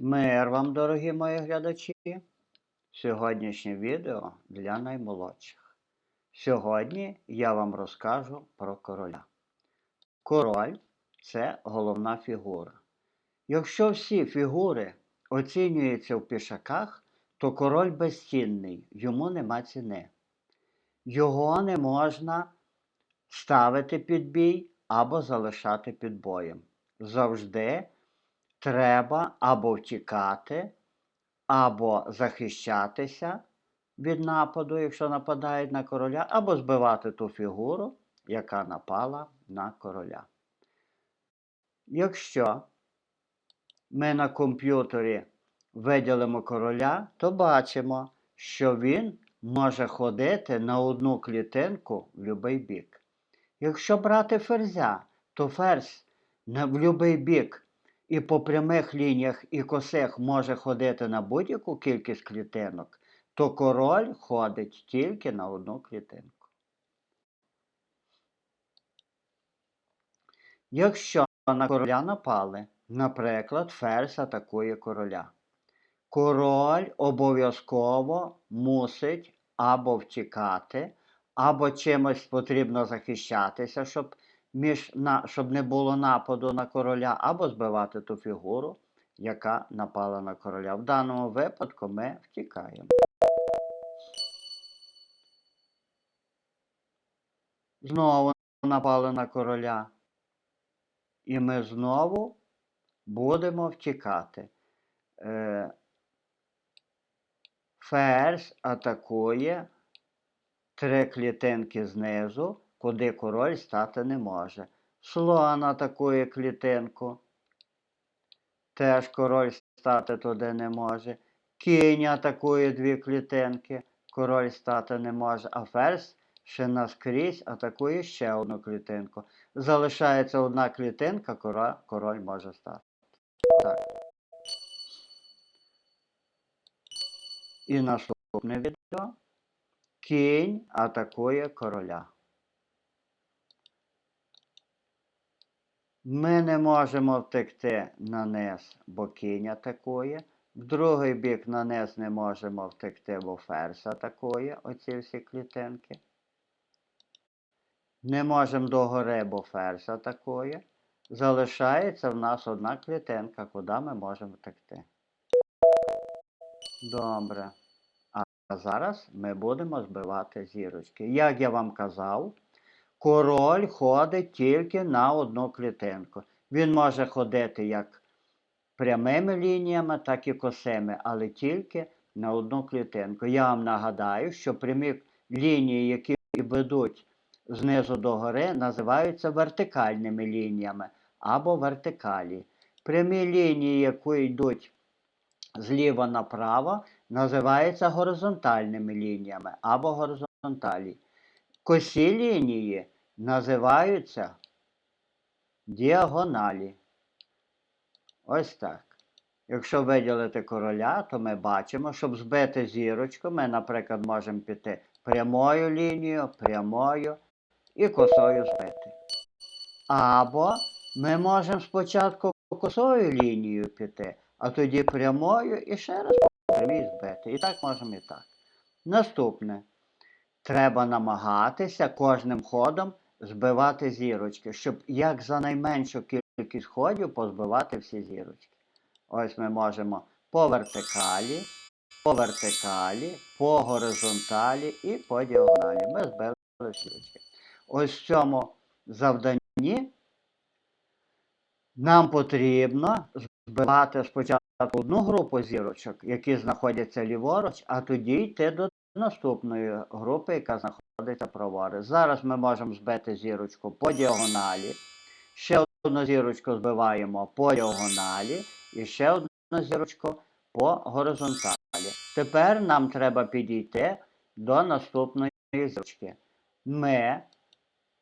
Мир вам, дорогі мої глядачі. Сьогоднішнє відео для наймолодших. Сьогодні я вам розкажу про короля. Король це головна фігура. Якщо всі фігури оцінюються в пішаках, то король безцінний, йому нема ціни. Його не можна ставити під бій або залишати під боєм. Завжди треба або втікати, або захищатися від нападу, якщо нападають на короля, або збивати ту фігуру, яка напала на короля. Якщо ми на комп'ютері виділимо короля, то бачимо, що він може ходити на одну клітинку в будь-який бік. Якщо брати ферзя, то ферзь в будь-який бік і по прямих лініях і косих може ходити на будь-яку кількість клітинок, то король ходить тільки на одну клітинку. Якщо на короля напали, наприклад, ферзь атакує короля, король обов'язково мусить або втікати, або чимось потрібно захищатися, щоб, між, на, щоб не було нападу на короля, або збивати ту фігуру, яка напала на короля. В даному випадку ми втікаємо. Знову напали на короля. І ми знову будемо втікати. Е, Ферзь атакує три клітинки знизу, куди король стати не може. Слон атакує клітинку. Теж король стати туди не може. Кінь атакує дві клітинки, король стати не може, а ферзь ще наскрізь атакує ще одну клітинку. Залишається одна клітинка, король, король може стати. Так. І наступне відео. Кінь атакує короля. Ми не можемо втекти на низ, бо кінь атакує. В другий бік на низ не можемо втекти, бо ферзь атакує оці всі клітинки. Не можемо догори, бо ферзь атакує. Залишається в нас одна клітинка, куди ми можемо втекти. Добре. А зараз ми будемо збивати зірочки. Як я вам казав, король ходить тільки на одну клітинку. Він може ходити як прямими лініями, так і косими, але тільки на одну клітинку. Я вам нагадаю, що прямі лінії, які ведуть знизу до гори, називаються вертикальними лініями або вертикалі. Прямі лінії, які йдуть зліва направо, називаються горизонтальними лініями або горизонталі. Косі лінії називаються діагоналі. Ось так. Якщо виділити короля, то ми бачимо, щоб збити зірочку, ми, наприклад, можемо піти прямою лінією, прямою і косою збити. Або ми можемо спочатку косою лінією піти, а тоді прямою і ще раз прямій збити. І так можемо і так. Наступне. Треба намагатися кожним ходом збивати зірочки, щоб як за найменшу кількість ходів позбивати всі зірочки. Ось ми можемо по вертикалі, по вертикалі, по горизонталі і по діагоналі. Ми збили зірочки. Ось в цьому завданні нам потрібно збивати спочатку одну групу зірочок, які знаходяться ліворуч, а тоді йти до наступної групи, яка знаходиться праворуч. Зараз ми можемо збити зірочку по діагоналі. Ще одну зірочку збиваємо по діагоналі і ще одну зірочку по горизонталі. Тепер нам треба підійти до наступної зірочки. Ми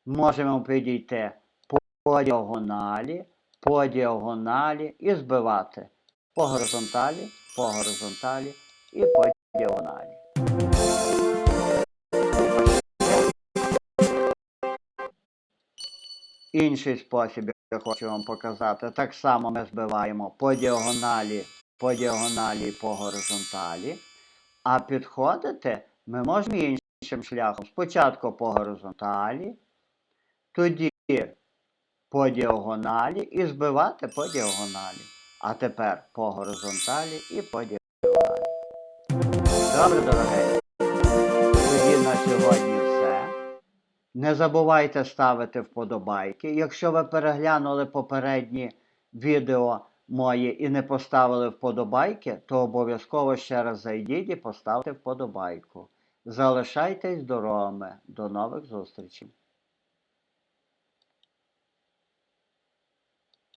можемо підійти по діагоналі, по діагоналі і збивати по горизонталі, по горизонталі і по діагоналі. Інший спосіб я хочу вам показати. Так само ми збиваємо по діагоналі по діагоналі і по горизонталі. А підходити ми можемо іншим шляхом. Спочатку по горизонталі, тоді по діагоналі і збивати по діагоналі. А тепер по горизонталі і по діагоналі. Добре, дорогий. Не забувайте ставити вподобайки. Якщо ви переглянули попередні відео мої і не поставили вподобайки, то обов'язково ще раз зайдіть і поставте вподобайку. Залишайтесь здоровими. До нових зустрічей!